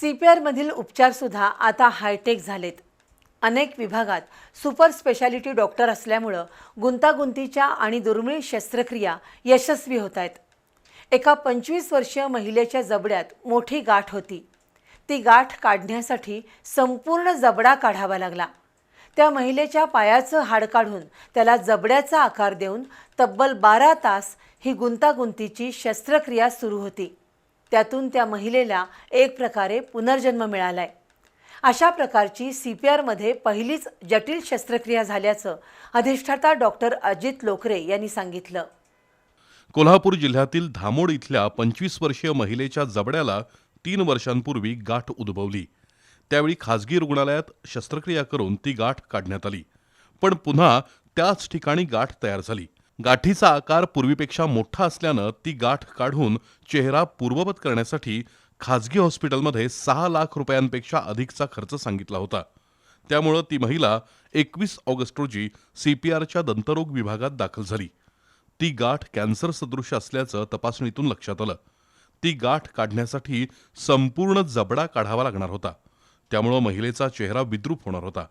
C P आरमधील उपचारसुद्धा आता hi tech झालेत. अनेक विभागात सुपर स्पेशालिटी डॉक्टर असल्यामुळं गुंतागुंतीच्या आणि दुर्मिळ शस्त्रक्रिया यशस्वी होत आहेत एका पंचवीस वर्षीय महिलेच्या जबड्यात मोठी गाठ होती. ती गाठ काढण्यासाठी संपूर्ण जबडा काढावा लागला. त्या महिलेच्या पायाचं हाड काढून त्याला जबड्याचा आकार देऊन तब्बल बारा तास ही गुंतागुंतीची शस्त्रक्रिया सुरू होती. त्यातून त्या महिलेला एक प्रकारे पुनर्जन्म मिळालाय. अशा प्रकारची सी पी आरमध्ये पहिलीच जटिल शस्त्रक्रिया झाल्याचं अधिष्ठाता डॉक्टर अजित लोकरे यांनी सांगितलं. कोल्हापूर जिल्ह्यातील धामोड इथल्या पंचवीस वर्षीय महिलेच्या जबड्याला तीन वर्षांपूर्वी गाठ उद्भवली. त्यावेळी खासगी रुग्णालयात शस्त्रक्रिया करून ती गाठ काढण्यात आली. पण पुन्हा त्याच ठिकाणी गाठ तयार झाली. गाठीचा आकार पूर्वीपेक्षा मोठा असल्यानं ती गाठ काढून चेहरा पूर्ववत करण्यासाठी खाजगी हॉस्पिटलमध्ये सहा लाख रुपयांपेक्षा अधिकचा खर्च सांगितला होता. त्यामुळं ती महिला एकवीस ऑगस्ट रोजी सीपीआरच्या दंतरोग विभागात दाखल झाली. ती गाठ कॅन्सर सदृश असल्याचं तपासणीतून लक्षात आलं. ती गाठ काढण्यासाठी संपूर्ण जबडा काढावा लागणार होता. त्यामुळं महिलेचा चेहरा विद्रूप होणार होता.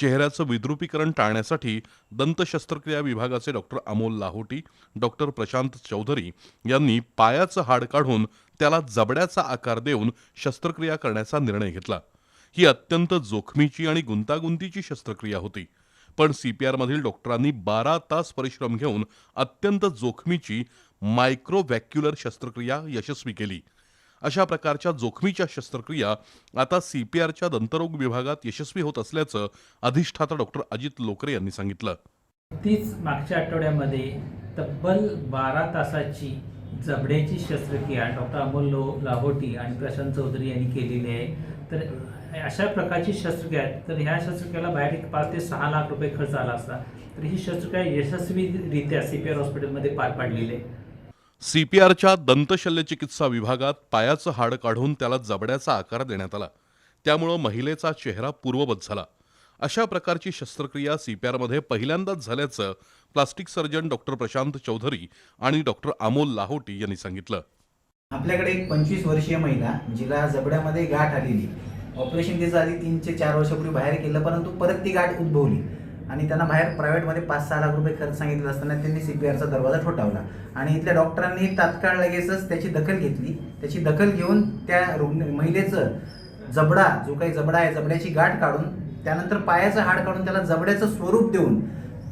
चेहऱ्याचं विद्रुपीकरण टाळण्यासाठी दंत शस्त्रक्रिया विभागाचे डॉक्टर अमोल लाहोटी डॉक्टर प्रशांत चौधरी यांनी पायाचं हाड काढून त्याला जबड्याचा आकार देऊन शस्त्रक्रिया करण्याचा निर्णय घेतला. ही अत्यंत जोखमीची आणि गुंतागुंतीची शस्त्रक्रिया होती. पण सीपीआरमधील डॉक्टरांनी बारा तास परिश्रम घेऊन अत्यंत जोखमीची मायक्रोव्हॅक्युलर शस्त्रक्रिया यशस्वी केली. अशा प्रकारच्या जोखमीच्या शस्त्रक्रिया आता सीपीआरच्या दंतरोग विभागात यशस्वी होत असल्याचं अधिष्ठाता डॉक्टर अजित लोकरे यांनी सांगितलं. तीच मागच्या आठवड्यामध्ये तब्बल बारा तासाची जबड्याची शस्त्रक्रिया डॉक्टर अमोल लो लाहोटी आणि प्रशांत चौधरी यांनी केलेली आहे. तर अशा प्रकारची शस्त्रक्रिया तर ह्या शस्त्रक्रियाला बाहेर एक पाच ते सहा लाख रुपये खर्च आला असता तर ही शस्त्रक्रिया यशस्वीरित्या सी पी आर हॉस्पिटलमध्ये पार पाडलेली आहे. सीपीआरच्या दंतशल्यचिकित्सा विभागात पायाचं हाड काढून त्याला जबड्याचा आकार देण्यात आला. त्यामुळं महिलेचा चेहरा पूर्ववत झाला. अशा प्रकारची शस्त्रक्रिया सीपीआरमध्ये पहिल्यांदाच झाल्याचं plastic surgeon doctor Prashant Chaudhari आणि डॉक्टर अमोल लाहोटी यांनी सांगितलं. आपल्याकडे एक पंचवीस वर्षीय महिला जिला जबड्यामध्ये गाठ आलेली. ऑपरेशन तिचं आधी तीन ते चार वर्षापूर्वी बाहेर केलं परंतु परत ती गाठ उद्भवली. आणि त्यांना बाहेर प्रायव्हेटमध्ये पाच सहा लाख रुपये खर्च सांगितले असताना त्यांनी सी पी आरचा दरवाजा ठोठावला. आणि इथल्या डॉक्टरांनी तात्काळ लगेचच त्याची दखल घेतली. त्याची दखल घेऊन त्या रुग्ण महिलेचं जबडा जो काही जबडा आहे जबड्याची गाठ काढून त्यानंतर पायाचं हाड काढून त्याला जबड्याचं स्वरूप देऊन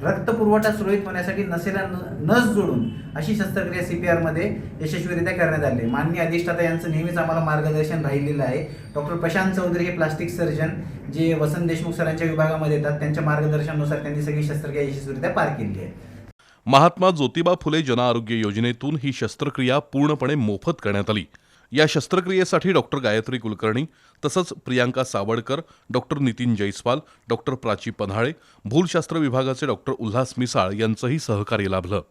रक्तपुरवठा सुरळीत होण्यासाठी नसेला न- नस जोडून अशी शस्त्रक्रिया सी पी आरमध्ये यशस्वीरित्या करण्यात आली. आहे. माननीय अधिष्ठाता यांचं नेहमीच आम्हाला मार्गदर्शन राहिलेलं आहे. डॉक्टर प्रशांत चौधरी हे प्लास्टिक सर्जन जे वसंत देशमुख सरांच्या विभागामध्ये येतात त्यांच्या मार्गदर्शनानुसार त्यांनी सगळी शस्त्रक्रिया यशस्वीरित्या पार केली आहे. महात्मा ज्योतिबा फुले जनआरोग्य योजनेतून ही शस्त्रक्रिया पूर्णपणे मोफत करण्यात आली. या शस्त्रक्रियेसाठी डॉक्टर गायत्री कुलकर्णी तसंच प्रियांका सावडकर डॉक्टर नितीन जैस्वाल डॉक्टर प्राची पन्हाळे भूलशास्त्र विभागाचे डॉक्टर उल्हास मिसाळ यांचंही सहकार्य लाभलं.